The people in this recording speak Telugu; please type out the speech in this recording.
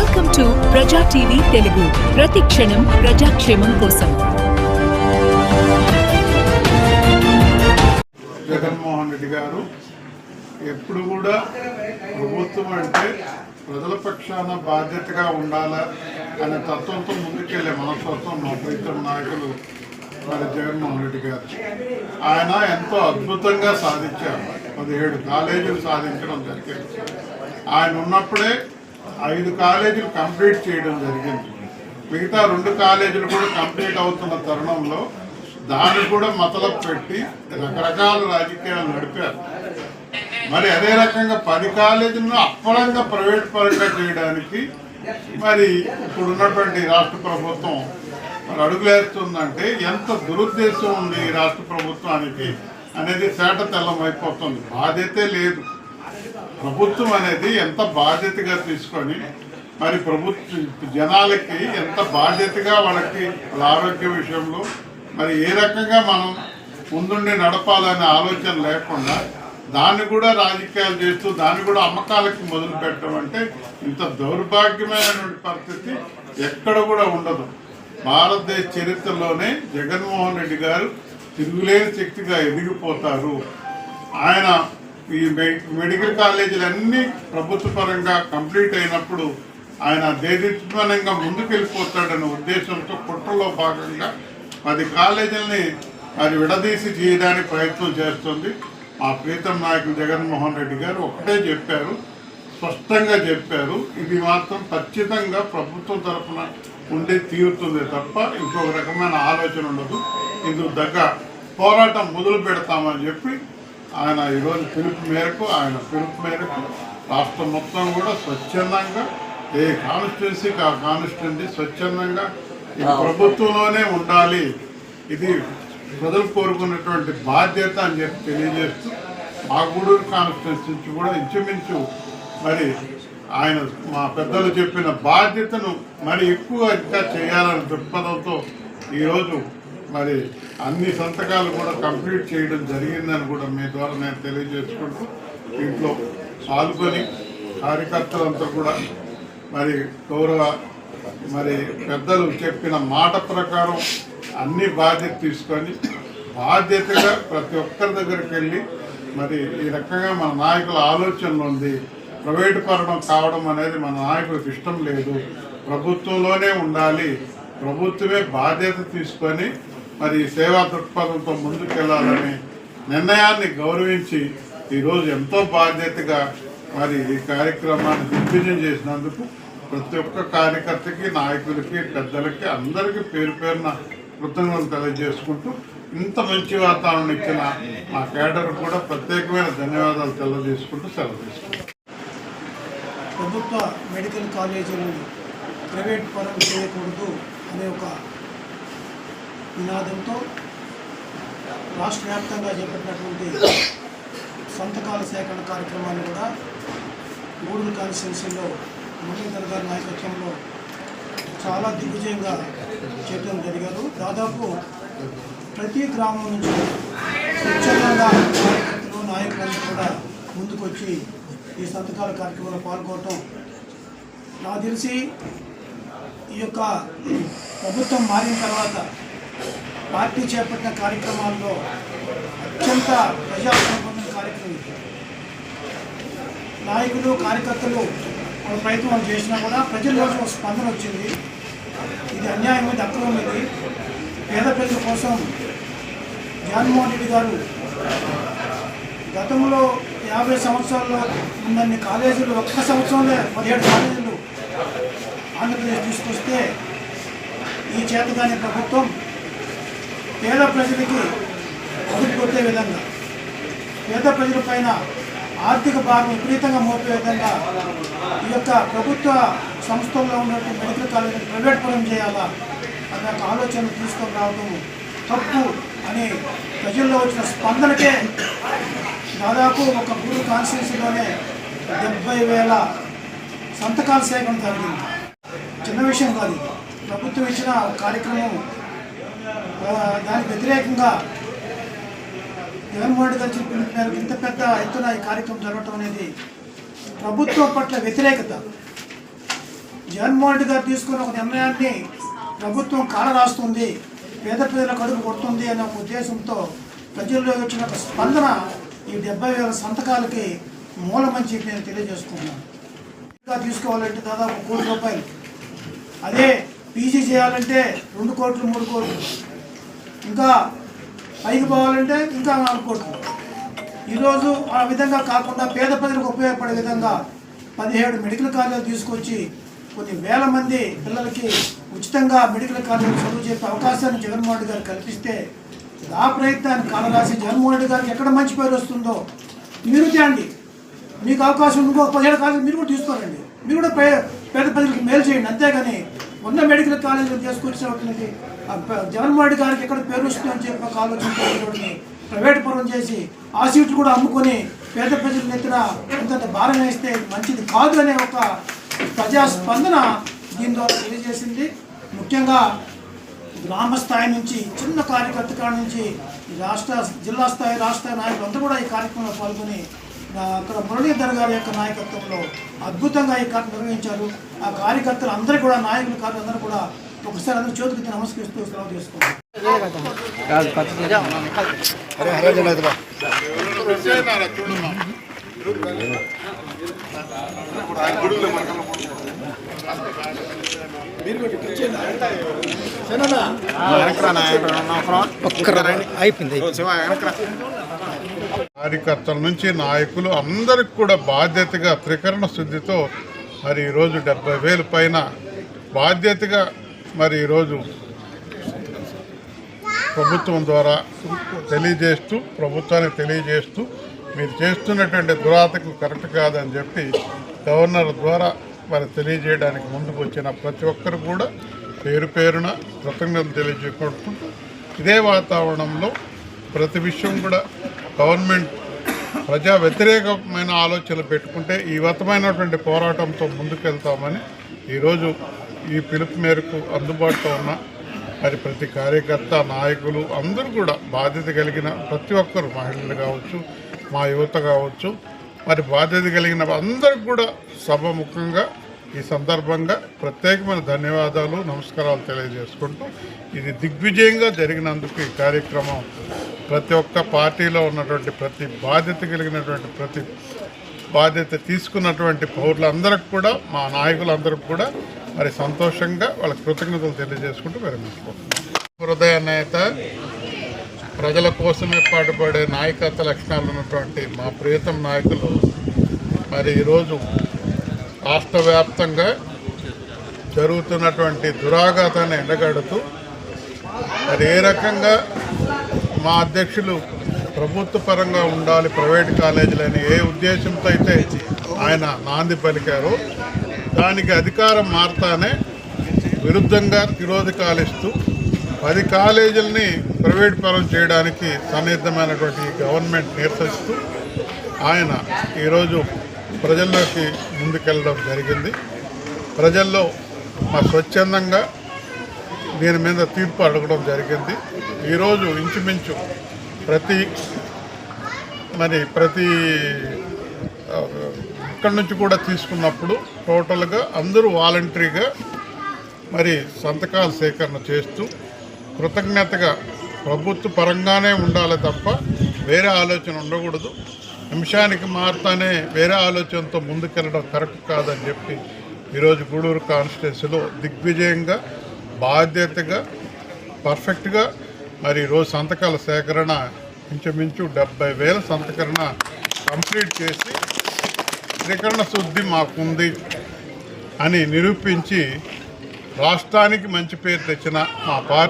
Welcome to Praja TV Telugu ప్రతి క్షణం ప్రజాక్షేమం కోసం జగన్మోహన్ రెడ్డి గారు ఎప్పుడు కూడా ప్రభుత్వం అంటే ప్రజల పక్షాన బాధ్యతగా ఉండాలా అనే తత్వంతో ముందుకెళ్ళే మనస్తత్వం మా ప్రీతం నాయకులు మరి జగన్మోహన్ రెడ్డి గారు. ఆయన ఎంతో అద్భుతంగా సాధించారు. పదిహేడు కాలేజీలు సాధించడం జరిగింది. ఆయన ఉన్నప్పుడే ఐదు కాలేజీలు కంప్లీట్ చేయడం జరిగింది. మిగతా రెండు కాలేజీలు కూడా కంప్లీట్ అవుతున్న తరుణంలో దాన్ని కూడా మతలబు పెట్టి రకరకాల రాజకీయాలు నడిపారు. మరి అదే రకంగా పది కాలేజీలను అప్పలంగా ప్రైవేట్ పరంగా చేయడానికి మరి ఇప్పుడు ఉన్నటువంటి రాష్ట్ర ప్రభుత్వం మరి అడుగులేస్తుందంటే ఎంత దురుద్దేశం ఉంది ఈ రాష్ట్ర ప్రభుత్వానికి అనేది తేట తెల్లమైపోతుంది. బాధ్యతే లేదు. ప్రభుత్వం అనేది ఎంత బాధ్యతగా తీసుకొని మరి ప్రభుత్వ జనాలకి ఎంత బాధ్యతగా వాళ్ళకి ఆరోగ్య విషయంలో మరి ఏ రకంగా మనం ముందుండి నడపాలనే ఆలోచన లేకుండా దాన్ని కూడా రాజకీయాలు చేస్తూ దాన్ని కూడా అమ్మకాలకి మొదలు పెట్టడం అంటే ఇంత దౌర్భాగ్యమైనటువంటి పరిస్థితి ఎక్కడ కూడా ఉండదు. భారతదేశ చరిత్రలోనే జగన్మోహన్ రెడ్డి గారు తిరుగులేని శక్తిగా ఎదిగిపోతారు. ఆయన ఈ మెడికల్ కాలేజీలు అన్నీ ప్రభుత్వ పరంగా కంప్లీట్ అయినప్పుడు ఆయన దేదీప్యమానంగా ముందుకెళ్ళిపోతాడనే ఉద్దేశంతో కుట్రలో భాగంగా పది కాలేజీలని అది విడదీసి చేయడానికి ప్రయత్నం చేస్తుంది. మా ప్రీతం నాయకులు జగన్మోహన్ రెడ్డి గారు ఒకటే చెప్పారు స్పష్టంగా చెప్పారు. ఇది మాత్రం ఖచ్చితంగా ప్రభుత్వం తరఫున ఉండే తీరుతుంది తప్ప ఇంకొక రకమైన ఆలోచన ఉండదు. ఇందుకు దగ్గ పోరాటం మొదలు పెడతామని చెప్పి ఆయన ఈరోజు పిలుపు మేరకు ఆయన పిలుపు మేరకు రాష్ట్రం మొత్తం కూడా స్వచ్ఛందంగా ఏ కాన్స్టిట్యున్సీకి ఆ కాన్స్టిట్యున్సీ స్వచ్ఛందంగా ఇది ప్రభుత్వంలోనే ఉండాలి. ఇది ప్రజలు కోరుకున్నటువంటి బాధ్యత అని చెప్పి తెలియజేస్తూ మా గూడూరు కాన్స్టిట్యున్సీ నుంచి కూడా ఇంచుమించు మరి ఆయన మా పెద్దలు చెప్పిన బాధ్యతను మరి ఎక్కువ ఇంకా చేయాలనే దృక్పథంతో ఈరోజు మరి అన్ని సంతకాలు కూడా కంప్లీట్ చేయడం జరిగిందని కూడా మీ ద్వారా నేను తెలియజేసుకుంటూ దీంట్లో పాల్గొని కార్యకర్తలంతా కూడా మరి గౌరవ మరి పెద్దలు చెప్పిన మాట ప్రకారం అన్ని బాధ్యత తీసుకొని బాధ్యతగా ప్రతి ఒక్కరి దగ్గరికి వెళ్ళి మరి ఈ రకంగా మన నాయకుల ఆలోచనలు ఉంది. ప్రైవేటు పరణం కావడం అనేది మన నాయకులకు ఇష్టం లేదు. ప్రభుత్వంలోనే ఉండాలి. ప్రభుత్వమే బాధ్యత తీసుకొని మరి సేవా దృక్పథంతో ముందుకెళ్ళాలనే నిర్ణయాన్ని గౌరవించి ఈరోజు ఎంతో బాధ్యతగా మరి ఈ కార్యక్రమాన్ని దిగ్విజయం చేసినందుకు ప్రతి ఒక్క కార్యకర్తకి నాయకులకి పెద్దలకి అందరికీ పేరు పేరున కృతజ్ఞతలు తెలియజేసుకుంటూ ఇంత మంచి వాతావరణం ఇచ్చిన మా కేడర్ కూడా ప్రత్యేకమైన ధన్యవాదాలు తెలియజేసుకుంటూ సెలవు తీసుకుంటాం ప్రభుత్వ మెడికల్ కాలేజీలను ప్రైవేట్ పరం చేయకూడదు అనే ఒక నినాదంతో రాష్ట్ర వ్యాప్తంగా చేపట్టినటువంటి సంతకాల సేకరణ కార్యక్రమాన్ని కూడా గూడూరు కాన్స్టిట్యున్సీలో మురళీధర్ గారి నాయకత్వంలో చాలా దిగ్విజయంగా చేయడం జరిగారు. దాదాపు ప్రతి గ్రామం నుంచి స్వచ్ఛందంగా కార్యకర్తలు నాయకులందరూ కూడా ముందుకొచ్చి ఈ సంతకాల కార్యక్రమంలో పాల్గొనటం నాకు తెలిసి ఈ యొక్క ప్రభుత్వం మారిన తర్వాత పార్టీ చేపట్టిన కార్యక్రమాల్లో అత్యంత ప్రజాస్వామ్య కార్యక్రమం నాయకులు కార్యకర్తలు ప్రయత్నం చేసినా కూడా ప్రజల్లో ఒక స్పందన వచ్చింది. ఇది అన్యాయం ఇది అక్రమం ఇది పేద ప్రజల కోసం జగన్మోహన్ రెడ్డి గారు గతంలో యాభై సంవత్సరాల్లో ఉన్నన్ని కాలేజీలు ఒక్క సంవత్సరంలో పదిహేడు కాలేజీలు ఆంధ్రప్రదేశ్ తీసుకొస్తే ఈ చేతగానే ప్రభుత్వం పేద ప్రజలకి అదుపు కొట్టే విధంగా పేద ప్రజల పైన ఆర్థిక భారం విపరీతంగా మోపే విధంగా ఈ యొక్క ప్రభుత్వ సంస్థల్లో ఉన్నటువంటి మెడికల్ కాలేజీని ప్రైవేట్ పరం చేయాలా అనే ఒక ఆలోచన తీసుకొని రావడం తప్పు అని ప్రజల్లో వచ్చిన స్పందనకే దాదాపు ఒక గూడు కాన్స్టిట్యూన్సీలోనే డెబ్బై వేల సంతకాల సేకరణ జరిగింది. చిన్న విషయం కాదు ప్రభుత్వం ఇచ్చిన కార్యక్రమం దానికి వ్యతిరేకంగా జగన్మోహన్ రెడ్డి గారు చెప్పిన మేరకు ఇంత పెద్ద ఎత్తున ఈ కార్యక్రమం జరగటం అనేది ప్రభుత్వం పట్ల వ్యతిరేకత. జగన్మోహన్ రెడ్డి గారు తీసుకున్న ఒక నిర్ణయాన్ని ప్రభుత్వం కాల రాస్తుంది పేద ప్రజల కడుపు కొడుతుంది అనే ఒక ఉద్దేశంతో ప్రజల్లో వచ్చిన ఒక స్పందన ఈ డెబ్బై వేల సంతకాలకి మూలమని చెప్పి నేను తెలియజేసుకున్నాను ఇంకా తీసుకోవాలంటే దాదాపు కోటి రూపాయలు. అదే పీజీ చేయాలంటే రెండు కోట్లు మూడు కోట్లు. ఇంకా పైకి పోవాలంటే ఇంకా అనుకుంటున్నాం ఈరోజు ఆ విధంగా కాకుండా పేద ప్రజలకు ఉపయోగపడే విధంగా పదిహేడు మెడికల్ కాలేజీలు తీసుకొచ్చి కొన్ని వేల మంది పిల్లలకి ఉచితంగా మెడికల్ కాలేజీలు చదువు చెప్పే అవకాశాన్ని జగన్మోహన్ రెడ్డి గారు కల్పిస్తే ఆ ప్రయత్నాన్ని కాలరాసి జగన్మోహన్ రెడ్డి గారికి ఎక్కడ మంచి పేరు వస్తుందో మీరు తేండి. మీకు అవకాశం ఇంకో పదిహేడు కాలేజీలు మీరు కూడా తీసుకోరండి. మీరు కూడా పే పేద ప్రజలకు మేలు చేయండి. అంతేగాని ఉన్న మెడికల్ కాలేజీలు తీసుకొచ్చినటువంటి జగన్మోహన్ రెడ్డి గారికి ఎక్కడ పేరు వస్తుందని చెప్పి ఒక ఆలోచన ప్రైవేట్ పరం చేసి ఆ సీట్లు కూడా అమ్ముకొని పేద ప్రజల నెత్తిన అంతంత భారం వేస్తే మంచిది కాదు అనే ఒక ప్రజా స్పందన దీని ద్వారా తెలియజేసింది. ముఖ్యంగా గ్రామ స్థాయి నుంచి చిన్న కార్యకర్త కాడ నుంచి రాష్ట్ర జిల్లా స్థాయి రాష్ట్ర నాయకులంతా కూడా ఈ కార్యక్రమంలో పాల్గొని అక్కడ మురళీధర్ గారి యొక్క నాయకత్వంలో అద్భుతంగా ఈ కార్యక్రమం నిర్వహించారు. ఆ కార్యకర్తలు అందరూ కూడా నాయకులు కార్యకర్తలు అందరూ కూడా ఒకసారి అందరూ చేతులకి నమస్కరిస్తూ సెలవు తీసుకున్నారు కార్యకర్తల నుంచి నాయకులు అందరికి కూడా బాధ్యతగా త్రికరణ శుద్ధితో మరి ఈరోజు డెబ్బై వేలు పైన బాధ్యతగా మరి ఈరోజు ప్రభుత్వం ద్వారా తెలియజేస్తూ ప్రభుత్వానికి తెలియజేస్తూ మీరు చేస్తున్నటువంటి దురాతకు కరెక్ట్ కాదని చెప్పి గవర్నర్ ద్వారా మరి తెలియజేయడానికి ముందుకు వచ్చిన ప్రతి ఒక్కరు కూడా పేరు పేరున కృతజ్ఞతలు తెలియజేసుకుంటూ ఇదే వాతావరణంలో ప్రతి విషయం కూడా గవర్నమెంట్ ప్రజా వ్యతిరేకమైన ఆలోచనలు పెట్టుకుంటే ఈ విధమైనటువంటి పోరాటంతో ముందుకెళ్తామని ఈరోజు ఈ పిలుపు మేరకు అందుబాటులో ఉన్న మరి ప్రతి కార్యకర్త నాయకులు అందరూ కూడా బాధ్యత కలిగిన ప్రతి ఒక్కరు మహిళలు కావచ్చు మా యువత కావచ్చు మరి బాధ్యత కలిగిన అందరికి కూడా సభముఖంగా ఈ సందర్భంగా ప్రత్యేకమైన ధన్యవాదాలు నమస్కారాలు తెలియజేసుకుంటూ ఇది దిగ్విజయంగా జరిగినందుకు ఈ కార్యక్రమం ప్రతి ఒక్క పార్టీలో ఉన్నటువంటి ప్రతి బాధ్యత కలిగినటువంటి ప్రతి బాధ్యత తీసుకున్నటువంటి పౌరులందరికి కూడా మా నాయకులందరికి కూడా మరి సంతోషంగా వాళ్ళ కృతజ్ఞతలు తెలియజేసుకుంటూ విరమించుకుంటున్నాం హృదయ నేత ప్రజల కోసమే పాటుపడే నాయకత్వ లక్షణాలు ఉన్నటువంటి మా ప్రియతం నాయకులు మరి ఈరోజు రాష్ట్ర వ్యాప్తంగా జరుగుతున్నటువంటి దురాఘాతాన్ని ఎండగడుతూ మరి ఏ రకంగా మా అధ్యక్షులు ప్రభుత్వ పరంగా ఉండాలి ప్రైవేట్ కాలేజీలని ఏ ఉద్దేశంతో అయితే ఆయన నాంది పలికారో దానికి అధికారం మారతానే విరుద్ధంగా తిరోధకాలు ఇస్తూ పది కాలేజీలని ప్రైవేట్ పరం చేయడానికి సన్నిహితమైనటువంటి గవర్నమెంట్ నిరసిస్తూ ఆయన ఈరోజు ప్రజల్లోకి ముందుకెళ్ళడం జరిగింది. ప్రజల్లో మా స్వచ్ఛందంగా దీని మీద తీర్పు అడగడం జరిగింది. ఈరోజు ఇంచుమించు ప్రతి మరి ప్రతి ఇక్కడి నుంచి కూడా తీసుకున్నప్పుడు టోటల్గా అందరూ వాలంటరీగా మరి సంతకాల సేకరణ చేస్తూ కృతజ్ఞతగా ప్రభుత్వ పరంగానే ఉండాలి తప్ప వేరే ఆలోచన ఉండకూడదు. నిమిషానికి మారుతానే వేరే ఆలోచనతో ముందుకెళ్ళడం కరెక్ట్ కాదని చెప్పి ఈరోజు గూడూరు కాన్స్టిట్యున్సీలో దిగ్విజయంగా బాధ్యతగా పర్ఫెక్ట్గా మరి ఈరోజు సంతకాల సేకరణ ఇంచుమించు డెబ్బై వేల సంతకరణ కంప్లీట్ చేసి త్రికరణ శుద్ధి మాకుంది అని నిరూపించి రాష్ట్రానికి మంచి పేరు తెచ్చిన మా పార్టీ